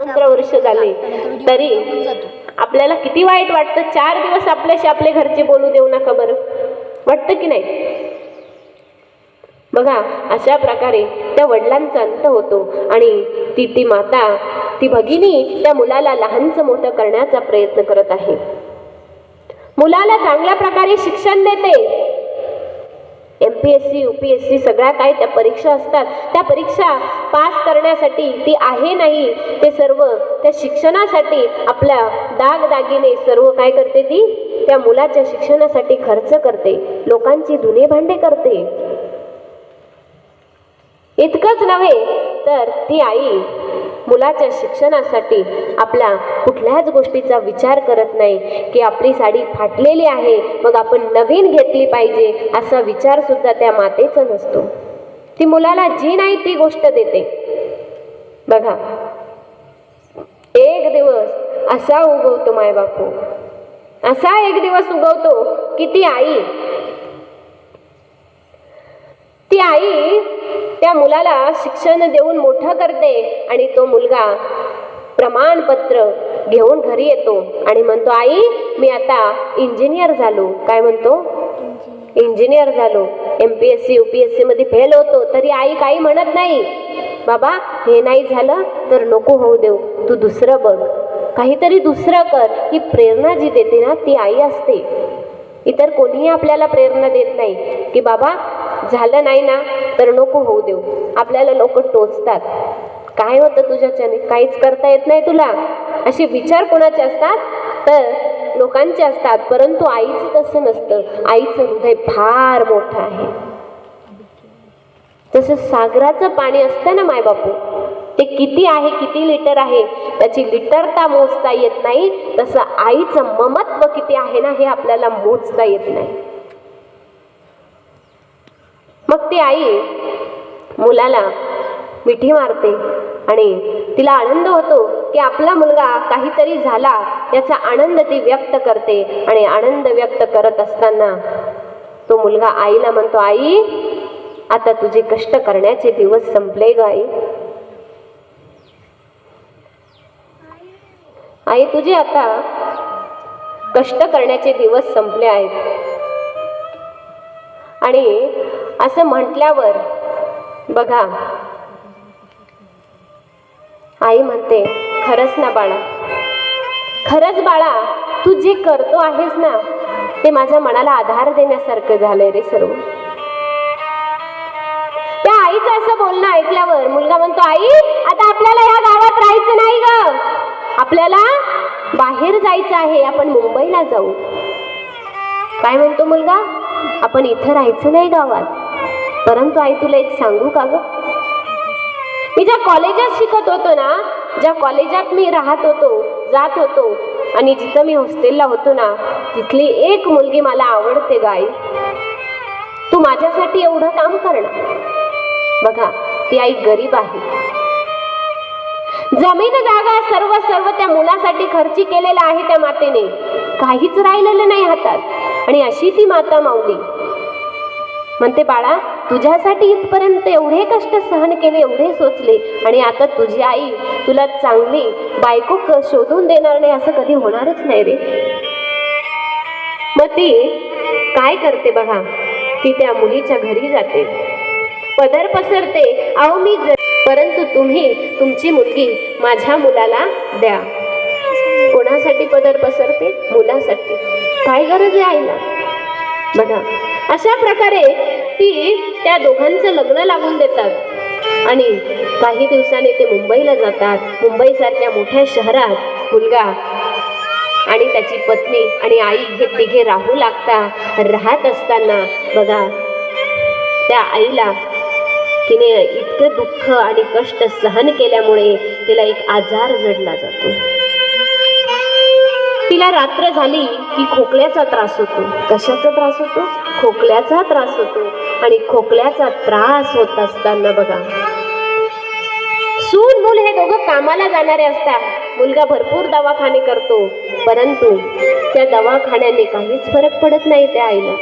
पंधरा वर्ष झाले तरी आपल्याला किती वाईट वाटतं? चार दिवस आपल्याशी आपले घरचे बोलू देऊ नका बरं. वाटतं की नाही? बघा अशा प्रकारे त्या वडिलांचा अंत होतो आणि ती ती माता ती भगिनी त्या मुलाला लहानचं मोठं करण्याचा प्रयत्न करत आहे. मुलाला चांगल्या प्रकारे शिक्षण देते. P S C U P S C सगळ्या काय त्या परीक्षा असतात. त्या परीक्षा पास करण्यासाठी ती आहे नाही ते सर्व त्या शिक्षणासाठी आपल्या दागदागिने सर्व काय करते ती? त्या मुलाच्या शिक्षणासाठी खर्च करते लोकांची धुणे भांडे करते. इतकंच नव्हे तर ती आई मुलाच्या शिक्षणासाठी आपला कुठल्याच गोष्टीचा विचार करत नाही की आपली साडी फाटलेली आहे मग आपण नवीन घेतली पाहिजे असा विचार सुद्धा त्या मातेचा नसतो. ती मुलाला जी नाही ती गोष्ट देते. बघा एक दिवस असा उगवतो मायबापू. असा एक दिवस उगवतो की ती आई ती आई त्या मुलाला शिक्षण देऊन मोठं करते आणि तो मुलगा प्रमाणपत्र घेऊन घरी येतो आणि म्हणतो आई मी आता इंजिनियर झालो. काय म्हणतो? इंजिनियर झालो. M P S C U P S C मध्ये फेल होतो. तरी आई काही म्हणत नाही. बाबा हे नाही झालं तर नको होऊ देऊ. तू दुसरं बघ. काहीतरी दुसरं कर. ही प्रेरणा जी देते ना ती आई असते. इतर कोणीही आपल्याला प्रेरणा देत नाही. की बाबा झालं नाही ना तर नको होऊ देऊ. आपल्याला लोक टोचतात. काय होतं तुझ्याच्याने? काहीच करता येत नाही तुला. असे विचार कोणाचे असतात? तर लोकांचे असतात. परंतु आईचं तसं नसतं. आईचं हृदय फार मोठं आहे. तसं सागराचं पाणी असतं ना मायबापू ते किती आहे किती लिटर आहे त्याची लिटरता मोजता येत नाही. तसं आईचं ममत्व किती आहे ना हे आपल्याला मोजता येत नाही. मग ती आई मुलाला मिठी मारते आणि तिला आनंद होतो की आपला मुलगा काहीतरी झाला याचा आनंद ती व्यक्त करते आणि आनंद व्यक्त करत असताना तो मुलगा आईला म्हणतो आई आता तुझे कष्ट करण्याचे दिवस संपले ग आई. आई तुझे आता कष्ट करण्याचे दिवस संपले आहेत. आणि असं म्हटल्यावर बघा आई म्हणते खरंच ना बाळा खरंच बाळा तू जे करतो आहेस ना ते माझ्या मनाला आधार देण्यासारखं झालंय रे सर्व. त्या आईचं असं बोलणं ऐकल्यावर मुलगा म्हणतो आई आता आपल्याला या गावात राहायचं नाही ग. आपल्याला बाहेर जायचं आहे आपण मुंबईला जाऊ. काय म्हणतो मुलगा? आपण इथं राहायचं नाही गावात. परंतु आई तुला एक सांगू का ग? मी ज्या कॉलेजात शिकत होतो ना ज्या कॉलेजात मी राहत होतो जात होतो आणि जिथं मी हॉस्टेलला होतो ना तिथली एक मुलगी मला आवडते गाई तू माझ्यासाठी एवढं काम करणार. बघा ती आई गरीब आहे. जमीन जागा सर्व सर्व त्या मुलासाठी खर्ची केलेला आहे त्या मातेने. काहीच राहिलेलं नाही हातात. आणि अशी ती माता माऊली. म्हणते बाळा तुझ्यासाठी इथपर्यंत एवढे कष्ट सहन केले एवढे सोचले आणि आता तुझी आई तुला चांगली बायको शोधून देणार नाही असं कधी होणारच नाही रे. मग ती काय करते बघा? ती त्या मुलीच्या घरी जाते. पदर पसरते अहो मी ज- परंतु तुम्ही तुमची मुलगी माझ्या मुलाला द्या. कोणासाठी पदर पसरते मुलासाठी. काय गरज आहे आईला? बघा अशा प्रकारे ती त्या दोघांचं लग्न लागून देतात. आणि काही दिवसांनी ते मुंबईला जातात. मुंबईसारख्या मोठ्या शहरात मुलगा आणि त्याची पत्नी आणि आई हे तिघे राहू लागता राहत असताना बघा त्या आईला तिने इतकं दुःख आणि कष्ट सहन केल्यामुळे तिला एक आजार जडला जातो. तिला रात्र झाली की खोकल्याचा त्रास होतो. कशाचा त्रास होतो? खोकल्याचा त्रास होतो. आणि खोकल्याचा त्रास होत असताना बघा. सून मूल हे दोघं कामाला जाणारे असतात. मुलगा भरपूर दवाखाने करतो. परंतु त्या दवाखान्याने काहीच फरक पडत नाही त्या आईला.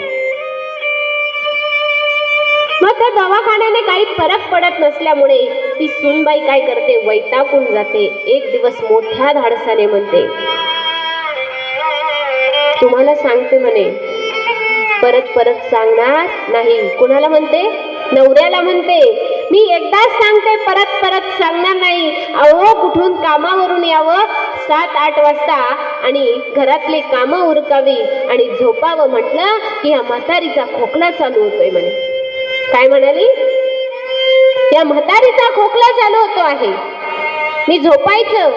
मग त्या दवाखान्याने काही फरक पडत नसल्यामुळे ती सुनबाई काय करते? वैतागून जाते. एक दिवस मोठ्या धाडसाने म्हणते तुम्हाला सांगते म्हणे. परत परत सांगणार नाही. कुणाला म्हणते? नवऱ्याला म्हणते. मी एकदाच सांगते परत परत सांगणार नाही. अहो कुठून कामावरून यावं? सात आठ वाजता आणि घरातली कामं उरकावी आणि झोपावं म्हटलं की या म्हातारीचा खोकला चालू होतोय म्हणे. काय म्हणाली? या म्हातारीचा खोकला चालू होतो आहे. मी झोपायचं.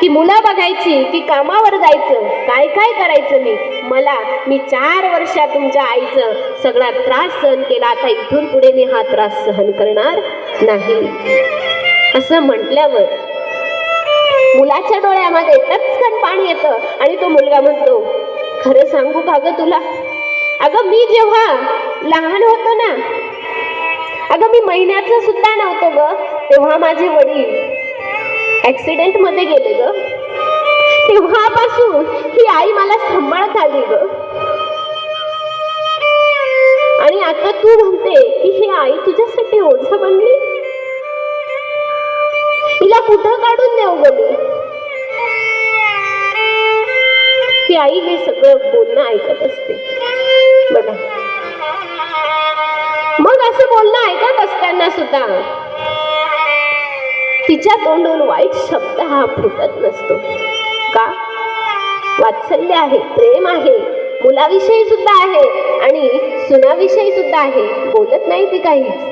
की मुलं बघायची की कामावर जायचं. काय काय करायचं मी? मला मी चार वर्षात तुमच्या आईचं सगळा त्रास सहन केला. आता इथून पुढे मी हा त्रास सहन करणार नाही. असं म्हटल्यावर मुलाच्या डोळ्यामध्ये टचकन पाणी येतं आणि तो मुलगा म्हणतो खरं सांगू का गं तुला? अगं मी जेव्हा लहान होतो ना अगं मी महिन्याचं सुद्धा नव्हतो ग तेव्हा माझे वडील ऍक्सिडेंटमध्ये गेले ग. तेव्हापासून ही आई मला सांभाळत आली ग. आणि आता तू म्हणते की ही आई तुझ्यासाठी ओझ बनली? तिला कुठं काढून देऊ ग मी? ती आई हे सगळं बोलणं ऐकत असते. बघा. मग असं बोलणं ऐकत असताना सुद्धा तिच्या तोंडून वाईट शब्द हा फुटत नसतो. का? वात्सल्य आहे प्रेम आहे मुलाविषयी सुद्धा आहे आणि सुनाविषयी सुद्धा आहे. बोलत नाही ती काहीच.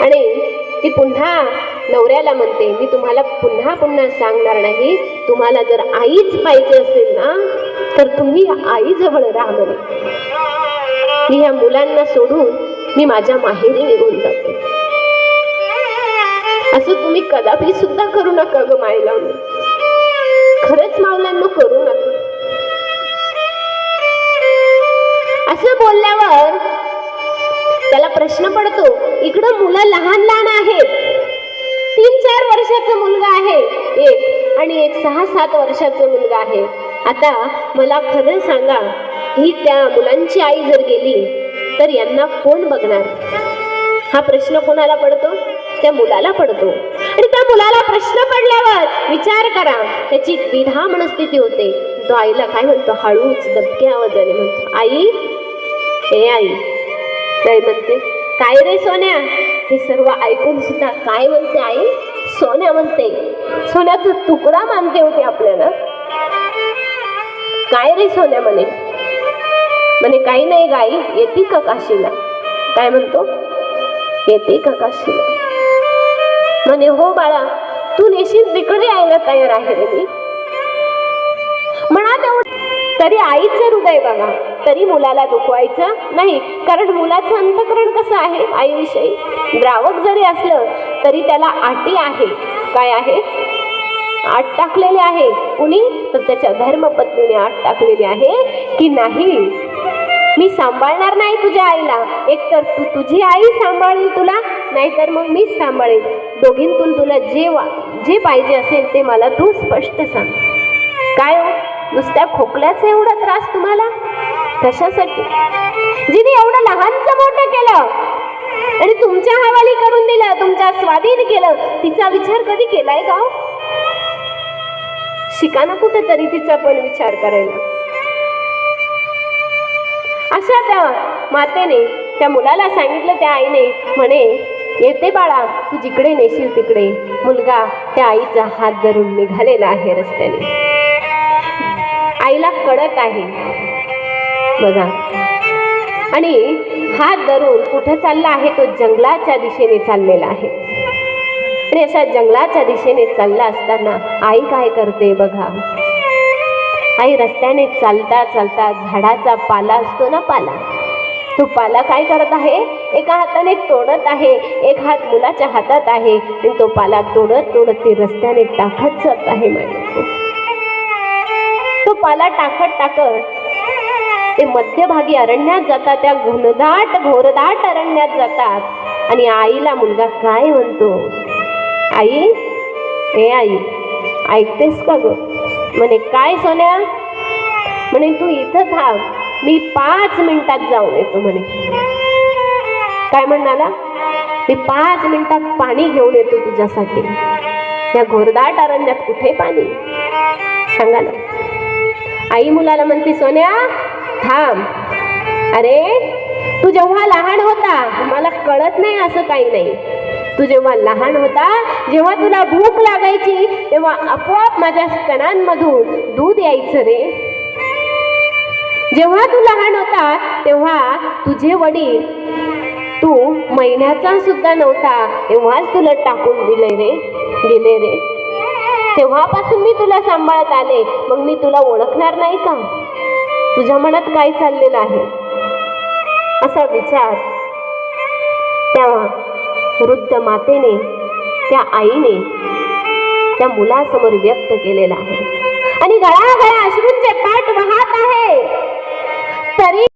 आणि ती पुन्हा नवऱ्याला म्हणते मी तुम्हाला पुन्हा पुन्हा सांगणार नाही. तुम्हाला जर आईच पाहिजे असेल ना तर तुम्ही आईजवळ राहा म्हणे. मी ह्या मुलांना सोडून मी माझ्या माहेरी निघून जाते. असं तुम्ही कदापि सुद्धा करू नका ग मायला खरंच मावलांना करू नका. असं बोलल्यावर त्याला प्रश्न पडतो इकडं मुलं लहान लहान आहेत. तीन चार वर्षाचा मुलगा आहे एक आणि एक सहा सात वर्षाचा मुलगा आहे. आता मला खरं सांगा ही त्या मुलांची आई जर गेली तर यांना कोण बघणार? हा प्रश्न कोणाला पडतो? त्या मुलाला पडतो. आणि त्या मुलाला प्रश्न पडल्यावर विचार करा. त्याची द्विधा मनस्थिती होते. तो आईला काय म्हणतो? हळूच दबक्या आवाजाने म्हणतो. आई हे आई. काय म्हणते काय रे सोन्या? हे सर्व ऐकून सुद्धा काय म्हणते आई? सोन्या म्हणते सोन्याचा तुकडा मानते होते आपल्याला. काय रे सोन्या? म्हणे. म्हणे काही नाही गाई येते का काशीला? काय म्हणतो? येते का काशीला. म्हणे हो बाळा तू निशीत तिकडे यायला तयार आहे मी. म्हणा तेवढं तरी आईचं हृदय बघा तरी मुलाला दुखवायचं नाही कारण मुलाचं अंतकरण कसं आहे आईविषयी? द्रावक जरी असलं तरी त्याला आटी आहे. काय आहे? आट टाकलेले आहे. कुणी? तर त्याच्या धर्मपत्नीने आट टाकलेली आहे की नाही? मी सांभाळणार नाही तुझ्या आईला. एकतर तू तुझी आई सांभाळेल तुला नाहीतर मग मीच सांभाळेल दोघींतून तुला जे वा जे पाहिजे असेल ते मला तू स्पष्ट सांग. काय हो? नुसत्या खोकल्याचा एवढा त्रास तुम्हाला? कशासाठी? जिने एवढं लहानचं मोठं केलं आणि तुमच्या हवाली करून दिलं तुमच्या स्वाधीन केलं तिचा विचार कधी केलाय का शिकाना शिका ना कुठेतरी तिचा पण विचार करायला अशा त्या मातेने त्या मुलाला सांगितलं त्या आईने म्हणे येते बाळा तू जिकडे नेशील तिकडे. मुलगा त्या आईचा हात धरून निघालेला आहे रस्त्याने. आईला कळत आहे. बघा. आणि हात धरून कुठं चालला आहे तो जंगलाच्या दिशेने चाललेला आहे. आणि अशा जंगलाच्या दिशेने चालला असताना आई काय करते बघा. आई रस्त्याने चालता चालता झाडाचा पाला असतो ना पाला? तो पाला काय करत आहे? एका हाताने तोडत आहे एक हात मुलाच्या हातात आहे आणि तो पाला तोडत तोडत ती रस्त्याने टाकत जात आहे तो पाला टाकत टाकत ते मध्यभागी अरण्यात जातात त्या घनदाट घोरदाट अरण्यात जातात. आणि आईला मुलगा काय म्हणतो? आई हे आई ऐकतेस का ग? म्हणे काय सोन्या? म्हणे तू इथं थांब मी पाच मिनिटात जाऊन येतो म्हणे. काय म्हणाला? मी पाच मिनिटात पाणी घेऊन येतो तुझ्यासाठी. या घोरदाट अरण्यात कुठे पाणी? सांगा ना. आई मुलाला म्हणते सोन्या थांब. अरे तू जेव्हा लहान होता मला कळत नाही असं काही नाही. तू जेव्हा लहान होता जेव्हा तुला भूक लागायची तेव्हा आपोआप माझ्या स्तनांमधून दूध यायचं रे. जेव्हा तू लहान होता तेव्हा तुझे वडील तू महिन्याचा सुद्धा नव्हता. तेव्हाच तुला टाकून दिले रे गेले रे. तेव्हापासून मी तुला सांभाळत आले. मग मी तुला ओळखणार नाही का? तुझ्या मनात काय चाललेलं आहे? असा विचार त्या वृद्ध मातेने त्या आईने त्या मुलासमोर व्यक्त केलेला आहे. आणि गळा गळा अश्रूंचे पाठ वाहत आहे. तरी